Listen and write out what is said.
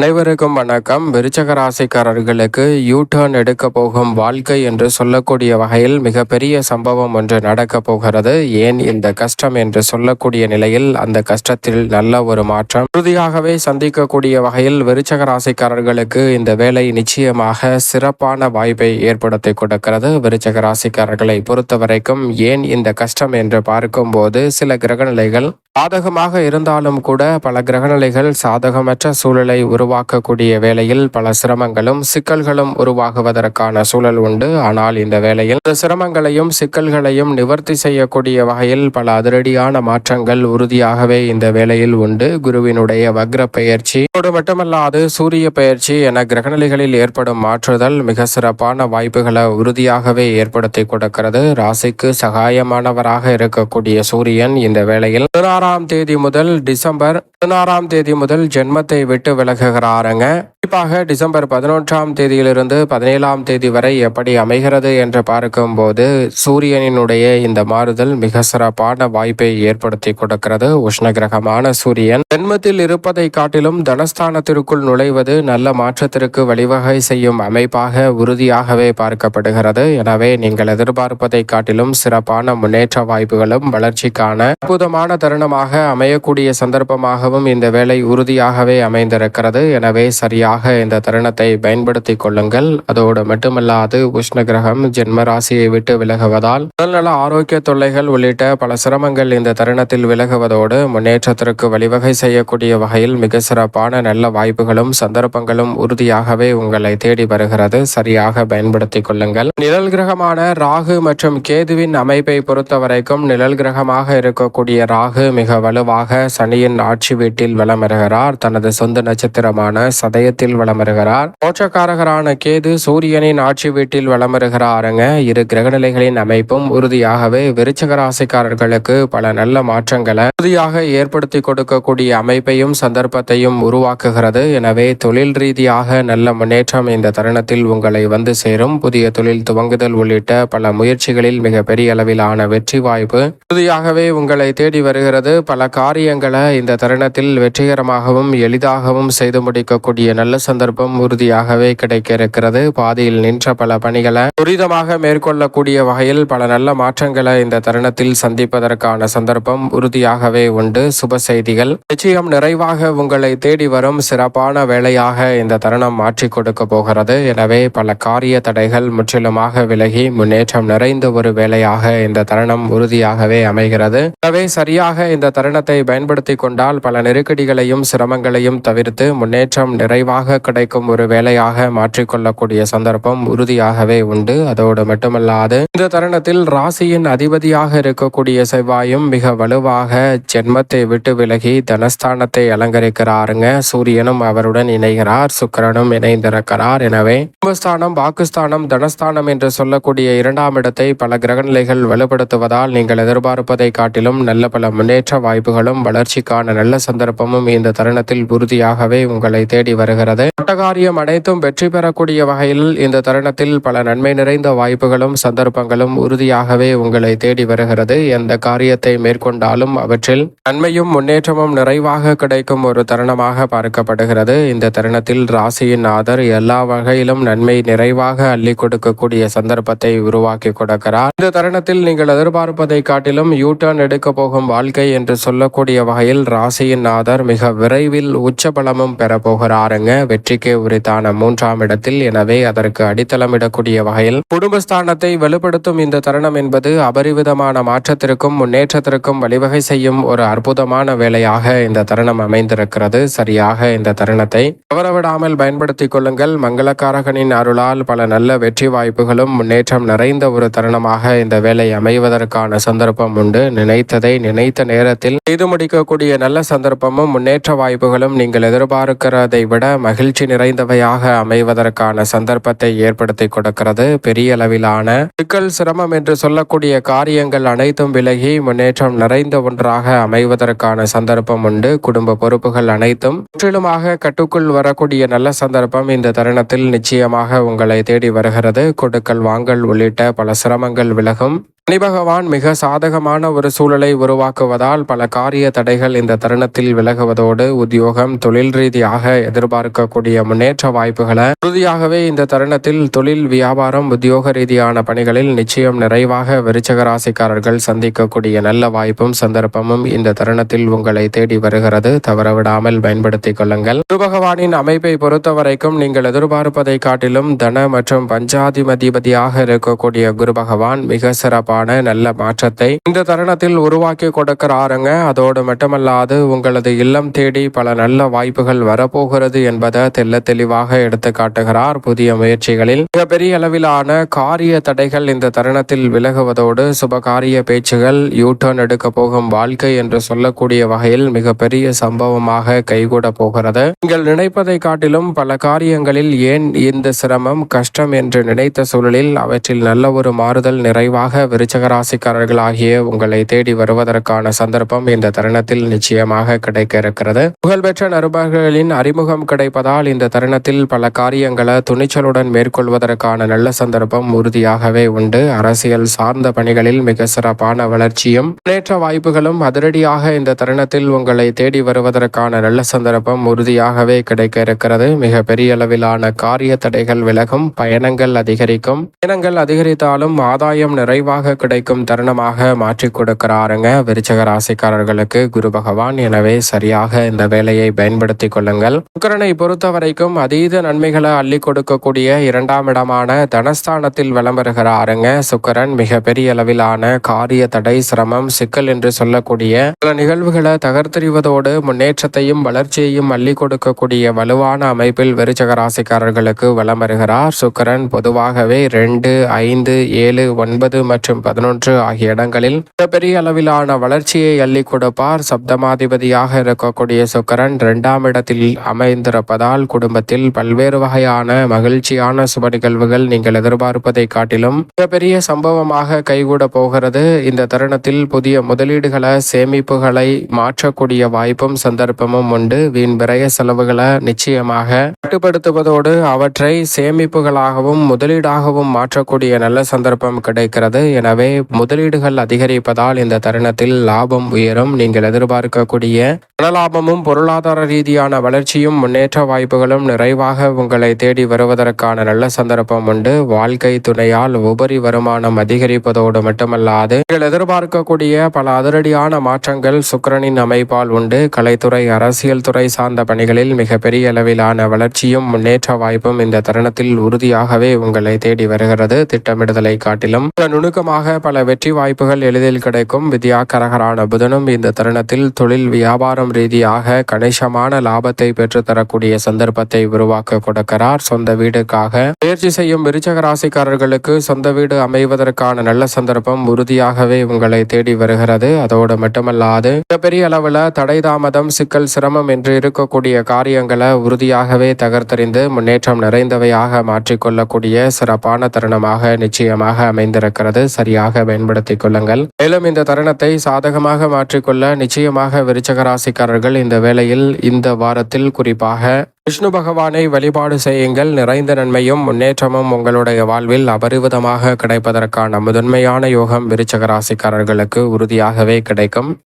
அனைவருக்கும் வணக்கம். விருச்சக ராசிக்காரர்களுக்கு யூ டர்ன் எடுக்க போகும் வாழ்க்கை என்று சொல்லக்கூடிய வகையில் மிகப்பெரிய சம்பவம் ஒன்று நடக்க போகிறது. ஏன் இந்த கஷ்டம் என்று சொல்லக்கூடிய நிலையில் அந்த கஷ்டத்தில் நல்ல ஒரு மாற்றம். உறுதியாகவே சந்திக்கக்கூடிய வகையில் விருச்சக ராசிக்காரர்களுக்கு இந்த வேலை நிச்சயமாக சிறப்பான வாய்ப்பை ஏற்படுத்தி கொடுக்கிறது. விருச்சக ராசிக்காரர்களை பொறுத்தவரைக்கும் ஏன் இந்த கஷ்டம் என்று பார்க்கும்போது சில கிரகநிலைகள் சாதகமாக இருந்தாலும் கூட பல கிரகநிலைகள் சாதகமற்ற சூழலை உருவாக்கக்கூடிய வேளையில் பல சிரமங்களும் சிக்கல்களும் உருவாகுவதற்கான சூழல் உண்டு. ஆனால் இந்த வேளையில் இந்த சிரமங்களையும் சிக்கல்களையும் நிவர்த்தி செய்யக்கூடிய வகையில் பல அதிரடியான மாற்றங்கள் உறுதியாகவே இந்த வேளையில் உண்டு. குருவினுடைய வக்ர பெயர்ச்சி அதோடு மட்டுமல்லாது சூரிய பெயர்ச்சி என கிரகநிலைகளில் ஏற்படும் மாற்றுதல் மிக சிறப்பான வாய்ப்புகளை உறுதியாகவே ஏற்படுத்தி கொடுக்கிறது. ராசிக்கு சகாயமானவராக இருக்கக்கூடிய சூரியன் இந்த வேளையில் பதினாறாம் தேதி முதல் டிசம்பர் பதினாறாம் தேதி முதல் ஜென்மத்தை விட்டு விலகுகிறாருங்க குறிப்பாக டிசம்பர் பதினொன்றாம் தேதியிலிருந்து பதினேழாம் தேதி வரை எப்படி அமைகிறது என்று பார்க்கும்போது சூரியனினுடைய இந்த மாறுதல் மிக சிறப்பான வாய்ப்பை ஏற்படுத்தி கொடுக்கிறது. உஷ்ண கிரகமான சூரியன் ஜென்மத்தில் இருப்பதை காட்டிலும் தனஸ்தானத்திற்குள் நுழைவது நல்ல மாற்றத்திற்கு வழிவகை செய்யும் அமைப்பாக உறுதியாகவே பார்க்கப்படுகிறது. எனவே நீங்கள் எதிர்பார்ப்பதை காட்டிலும் சிறப்பான முன்னேற்ற வாய்ப்புகளும் வளர்ச்சிக்கான அற்புதமான தருணமாக அமையக்கூடிய சந்தர்ப்பமாகவும் இந்த வேலை உறுதியாகவே அமைந்திருக்கிறது. எனவே சரியாக இந்த தருணத்தை பயன்படுத்திக் கொள்ளுங்கள். அதோடு மட்டுமல்லாது உஷ்ண கிரகம் ஜென்ம ராசியை விட்டு விலகுவதால் உடல்நல ஆரோக்கிய தொல்லைகள் உள்ளிட்ட பல சிரமங்கள் இந்த தருணத்தில் விலகுவதோடு முன்னேற்றத்திற்கு வழிவகை செய்யக்கூடிய வகையில் மிக சிறப்பான நல்ல வாய்ப்புகளும் சந்தர்ப்பங்களும் உறுதியாகவே உங்களை தேடி வருகிறது. சரியாக பயன்படுத்திக் கொள்ளுங்கள். நிழல் கிரகமான ராகு மற்றும் கேதுவின் அமைப்பை பொறுத்தவரைக்கும் நிழல் கிரகமாக இருக்கக்கூடிய ராகு மிக வலுவாக சனியின் ஆட்சி வீட்டில் வளமருகிறார் தனது சொந்த நட்சத்திரமான சதயத்தில் வீட்டில் வளமருகிறார். மோட்சக்காரகரான கேது சூரியனின் ஆட்சி வீட்டில் வளமருகிறாருங்க. இரு கிரகநிலைகளின் அமைப்பும் உறுதியாகவே விருச்சக ராசிக்காரர்களுக்கு பல நல்ல மாற்றங்களை உறுதியாக ஏற்படுத்தி கொடுக்கக்கூடிய அமைப்பையும் சந்தர்ப்பத்தையும் உருவாக்குகிறது. எனவே தொழில் ரீதியாக நல்ல முன்னேற்றம் இந்த தருணத்தில் உங்களை வந்து சேரும். புதிய தொழில் துவங்குதல் உள்ளிட்ட பல முயற்சிகளில் மிகப்பெரிய அளவிலான வெற்றி வாய்ப்பு உறுதியாகவே உங்களை தேடி வருகிறது. பல காரியங்களை இந்த தருணத்தில் வெற்றிகரமாகவும் எளிதாகவும் செய்து முடிக்கக்கூடிய நல்ல சந்தர்ப்பம் உறுதியாகவே கிடைக்க இருக்கிறது பாதியில் நின்ற பல பணிகளை துரிதமாக மேற்கொள்ளக்கூடிய வகையில் பல நல்ல மாற்றங்களை இந்த தருணத்தில் சந்திப்பதற்கான சந்தர்ப்பம் உறுதியாகவே உண்டு. சுப செய்திகள். நிச்சயம் நிறைவாக உங்களை தேடி வரும் சிறப்பான வேலையாக இந்த தருணம் மாற்றி கொடுக்க போகிறது. எனவே பல காரிய தடைகள் முற்றிலுமாக விலகி முன்னேற்றம் நிறைந்த ஒரு வேலையாக இந்த தருணம் உறுதியாகவே அமைகிறது. எனவே சரியாக இந்த தருணத்தை பயன்படுத்தி கொண்டால் பல நெருக்கடிகளையும் சிரமங்களையும் தவிர்த்து முன்னேற்றம் நிறைவாக கிடைக்கும் ஒரு வேலையாக மாற்றிக்கொள்ளக்கூடிய சந்தர்ப்பம் உறுதியாகவே உண்டு. அதோடு மட்டுமல்லாது இந்த தருணத்தில் ராசியின் அதிபதியாக இருக்கக்கூடிய செவ்வாயும் மிக வலுவாக ஜென்மத்தை விட்டு விலகி தனஸ்தானத்தை அலங்கரிக்கிறாருங்க. சூரியனும் அவருடன் இணைகிறார் சுக்கிரனும் இணைந்திருக்கிறார். எனவே கும்பஸ்தானம் பாகிஸ்தானம் தனஸ்தானம் என்று சொல்லக்கூடிய இரண்டாம் இடத்தை பல கிரகநிலைகள் வலுப்படுத்துவதால் நீங்கள் எதிர்பார்ப்பதை காட்டிலும் நல்ல பல முன்னேற்ற வாய்ப்புகளும் வளர்ச்சிக்கான நல்ல சந்தர்ப்பமும் இந்த தருணத்தில் உறுதியாகவே உங்களை தேடி வருகிறது. ஒட்டகாரியம் அனைத்தும் வெற்றி பெறக்கூடிய வகையில் இந்த தருணத்தில் பல நன்மை நிறைந்த வாய்ப்புகளும் சந்தர்ப்பங்களும் உறுதியாகவே உங்களை தேடி வருகிறது. எந்த காரியத்தை மேற்கொண்டாலும் அவற்றில் நன்மையும் முன்னேற்றமும் நிறைவாக கிடைக்கும் ஒரு தருணமாக பார்க்கப்படுகிறது. இந்த தருணத்தில் ராசியின் ஆதர் எல்லா வகையிலும் நன்மை நிறைவாக அள்ளி கொடுக்கக்கூடிய சந்தர்ப்பத்தை உருவாக்கி கொடுக்கிறார். இந்த தருணத்தில் நீங்கள் எதிர்பார்ப்பதை காட்டிலும் யூ எடுக்க போகும் வாழ்க்கை என்று சொல்லக்கூடிய வகையில் ராசியின் ஆதர் மிக விரைவில் உச்சபலமும் பெற போகிறாருங்க. வெற்றிக்கு உரித்தான மூன்றாம் இடத்தில் எனவே அதற்கு அடித்தளமிடக்கூடிய வகையில் குடும்பஸ்தானத்தை வலுப்படுத்தும் இந்த தருணம் என்பது அபரிவிதமான மாற்றத்திற்கும் முன்னேற்றத்திற்கும் வழிவகை செய்யும் ஒரு அற்புதமான வேலையாக இந்த தருணம் அமைந்திருக்கிறது. சரியாக இந்த தருணத்தை தவறவிடாமல் பயன்படுத்திக் கொள்ளுங்கள். மங்களக்காரகனின் அருளால் பல நல்ல வெற்றி வாய்ப்புகளும் முன்னேற்றம் நிறைந்த ஒரு தருணமாக இந்த வேலை அமைவதற்கான சந்தர்ப்பம் உண்டு. நினைத்ததை நினைத்த நேரத்தில் செய்து முடிக்கக்கூடிய நல்ல சந்தர்ப்பமும் முன்னேற்ற வாய்ப்புகளும் நீங்கள் எதிர்பார்க்கிறதை விட மகிழ்ச்சி நிறைந்தவையாக அமைவதற்கான சந்தர்ப்பத்தை ஏற்படுத்தி கொடுக்கிறது. பெரிய அளவிலான சிக்கல் சிரமம் என்று சொல்லக்கூடிய காரியங்கள் அனைத்தும் விலகி முன்னேற்றம் நிறைந்த ஒன்றாக அமைவதற்கான சந்தர்ப்பம் உண்டு. குடும்ப பொறுப்புகள் அனைத்தும் முற்றிலுமாக கட்டுக்குள் வரக்கூடிய நல்ல சந்தர்ப்பம் இந்த தருணத்தில் நிச்சயமாக உங்களை தேடி வருகிறது. கொடுக்கல் வாங்கல் உள்ளிட்ட பல சிரமங்கள் விலகும். சனி பகவான் மிக சாதகமான ஒரு சூழலை உருவாக்குவதால் பல காரிய தடைகள் இந்த தருணத்தில் விலகுவதோடு உத்தியோகம் தொழில் ரீதியாக எதிர்பார்க்கக்கூடிய முன்னேற்ற வாய்ப்புகளை உறுதியாகவே இந்த தருணத்தில் தொழில் வியாபாரம் உத்தியோக ரீதியான பணிகளில் நிச்சயம் நிறைவாக விருச்சக ராசிக்காரர்கள் சந்திக்கக்கூடிய நல்ல வாய்ப்பும் சந்தர்ப்பமும் இந்த தருணத்தில் உங்களை தேடி வருகிறது. தவறவிடாமல் பயன்படுத்திக் கொள்ளுங்கள். குரு பகவானின் அமைப்பை பொறுத்தவரைக்கும் நீங்கள் எதிர்பார்ப்பதை காட்டிலும் தன மற்றும் பஞ்சாதிபதிபதியாக இருக்கக்கூடிய குரு பகவான் மிக சிறப்பான நல்ல மாற்றத்தை இந்த தருணத்தில் உருவாக்கி கொடுக்கிறாருங்க. அதோடு மட்டுமல்லாது உங்களது இல்லம் தேடி பல நல்ல வாய்ப்புகள் வரப்போகிறது என்பதை தெல்ல தெளிவாக எடுத்து காட்டுகிறார் புதிய முயற்சிகளில். மிகப்பெரிய அளவிலான காரிய தடைகள் இந்த தருணத்தில் விலகுவதோடு சுபகாரிய பேச்சுகள் யூ எடுக்க போகும் வாழ்க்கை என்று சொல்லக்கூடிய வகையில் மிகப்பெரிய சம்பவமாக கைகூட போகிறது. நீங்கள் நினைப்பதை காட்டிலும் பல காரியங்களில் ஏன் இந்த சிரமம் கஷ்டம் என்று நினைத்த சூழலில் அவற்றில் நல்ல ஒரு மாறுதல் நிறைவாக விருச்சக விருச்சகராசிக்காரர்கள் ஆகிய உங்களை தேடி வருவதற்கான சந்தர்ப்பம் இந்த தருணத்தில் நிச்சயமாக கிடைக்க இருக்கிறது புகழ்பெற்ற நண்பர்களின் அறிமுகம் கிடைப்பதால் இந்த தருணத்தில் பல காரியங்களை துணிச்சலுடன் மேற்கொள்வதற்கான நல்ல சந்தர்ப்பம் உறுதியாகவே உண்டு. அரசியல் சார்ந்த பணிகளில் மிக சிறப்பான வளர்ச்சியும் முன்னேற்ற வாய்ப்புகளும் அதிரடியாக இந்த தருணத்தில் உங்களை தேடி வருவதற்கான நல்ல சந்தர்ப்பம் உறுதியாகவே கிடைக்க இருக்கிறது மிக பெரிய அளவிலான காரிய தடைகள் விலகும் பயணங்கள் அதிகரிக்கும். பயணங்கள் அதிகரித்தாலும் ஆதாயம் நிறைவாக கிடைக்கும் தருணமாக மாற்றி கொடுக்கிறாருங்க. விருச்சக ராசிக்காரர்களுக்கு குரு பகவான். எனவே சரியாக இந்த வேலையை பயன்படுத்திக் கொள்ளுங்கள். சுக்கரனை பொறுத்த வரைக்கும் அதீத நன்மைகளை அள்ளி கொடுக்கக்கூடிய இரண்டாம் இடமான தனஸ்தானத்தில் விளம்பருகிறாருங்க சுக்கரன் மிக பெரிய அளவிலான காரிய தடை சிரமம் சிக்கல் என்று சொல்லக்கூடிய பல நிகழ்வுகளை தகர்த்தெறிவதோடு முன்னேற்றத்தையும் வளர்ச்சியையும் அள்ளி கொடுக்கக்கூடிய வலுவான அமைப்பில் விருச்சக ராசிக்காரர்களுக்கு வலம் வருகிறார். சுக்கரன் பொதுவாகவே ரெண்டு ஐந்து ஏழு ஒன்பது மற்றும் பதினொன்று ஆகிய இடங்களில் மிகப்பெரிய அளவிலான வளர்ச்சியை அள்ளி கொடுப்பார். சப்தமாதிபதியாக இருக்கக்கூடிய சுக்கரன் இரண்டாம் இடத்தில் அமைந்திருப்பதால் குடும்பத்தில் பல்வேறு வகையான மகிழ்ச்சியான சுப நிகழ்வுகள் நீங்கள் எதிர்பார்ப்பதை காட்டிலும் மிகப்பெரிய சம்பவமாக கைகூட போகிறது. இந்த தருணத்தில் புதிய முதலீடுகளை சேமிப்புகளை மாற்றக்கூடிய வாய்ப்பும் சந்தர்ப்பமும் உண்டு. வீண் விரய செலவுகளை நிச்சயமாக கட்டுப்படுத்துவதோடு அவற்றை சேமிப்புகளாகவும் முதலீடாகவும் மாற்றக்கூடிய நல்ல சந்தர்ப்பம் கிடைக்கிறது. எனவே முதலீடுகள் அதிகரிப்பதால் இந்த தருணத்தில் லாபம் உயரும். நீங்கள் எதிர்பார்க்கக்கூடிய பணலாபமும் பொருளாதார ரீதியான வளர்ச்சியும் முன்னேற்ற வாய்ப்புகளும் நிறைவாக உங்களை தேடி வருவதற்கான நல்ல சந்தர்ப்பம் உண்டு. வாழ்க்கை துணையால் உபரி வருமானம் அதிகரிப்பதோடு மட்டுமல்லாது நீங்கள் எதிர்பார்க்கக்கூடிய பல அதிரடியான மாற்றங்கள் சுக்கிரனின் அமைப்பால் உண்டு. கலைத்துறை அரசியல் துறை சார்ந்த பணிகளில் மிகப்பெரிய அளவிலான வளர்ச்சியும் முன்னேற்ற வாய்ப்பும் இந்த தருணத்தில் உறுதியாகவே உங்களை தேடி வருகிறது. திட்டமிடுதலை காட்டிலும். நுணுக்கமாக நுணுக்கமாக பல வெற்றி வாய்ப்புகள் எளிதில் கிடைக்கும். வித்யாகரகரான புதனும் இந்த தருணத்தில் தொழில் வியாபாரம் ரீதியாக கணிசமான லாபத்தை பெற்றுத்தரக்கூடிய சந்தர்ப்பத்தை உருவாக்க கொடுக்கிறார். சொந்த வீடுக்காக முயற்சி செய்யும் விருச்சக ராசிக்காரர்களுக்கு சொந்த வீடு அமைவதற்கான நல்ல சந்தர்ப்பம் உறுதியாகவே உங்களை தேடி வருகிறது. அதோடு மட்டுமல்லாது மிகப்பெரிய அளவுல தடை தாமதம் சிக்கல் சிரமம் என்று இருக்கக்கூடிய காரியங்களை உறுதியாகவே தகர்த்தறிந்து முன்னேற்றம் நிறைந்தவையாக மாற்றிக்கொள்ளக்கூடிய சிறப்பான தருணமாக நிச்சயமாக அமைந்திருக்கிறது. சரியாக பயன்படுத்திக் கொள்ளுங்கள். மேலும் இந்த தருணத்தை சாதகமாக மாற்றிக்கொள்ள நிச்சயமாக விருச்சக ராசிக்காரர்கள் இந்த வேளையில் இந்த வாரத்தில் குறிப்பாக விஷ்ணு பகவானை வழிபாடு செய்யுங்கள். நிறைந்த நன்மையும் முன்னேற்றமும் உங்களுடைய வாழ்வில் அபரிவிதமாக கிடைப்பதற்கான முதன்மையான யோகம் விருச்சக ராசிக்காரர்களுக்கு உறுதியாகவே கிடைக்கும்.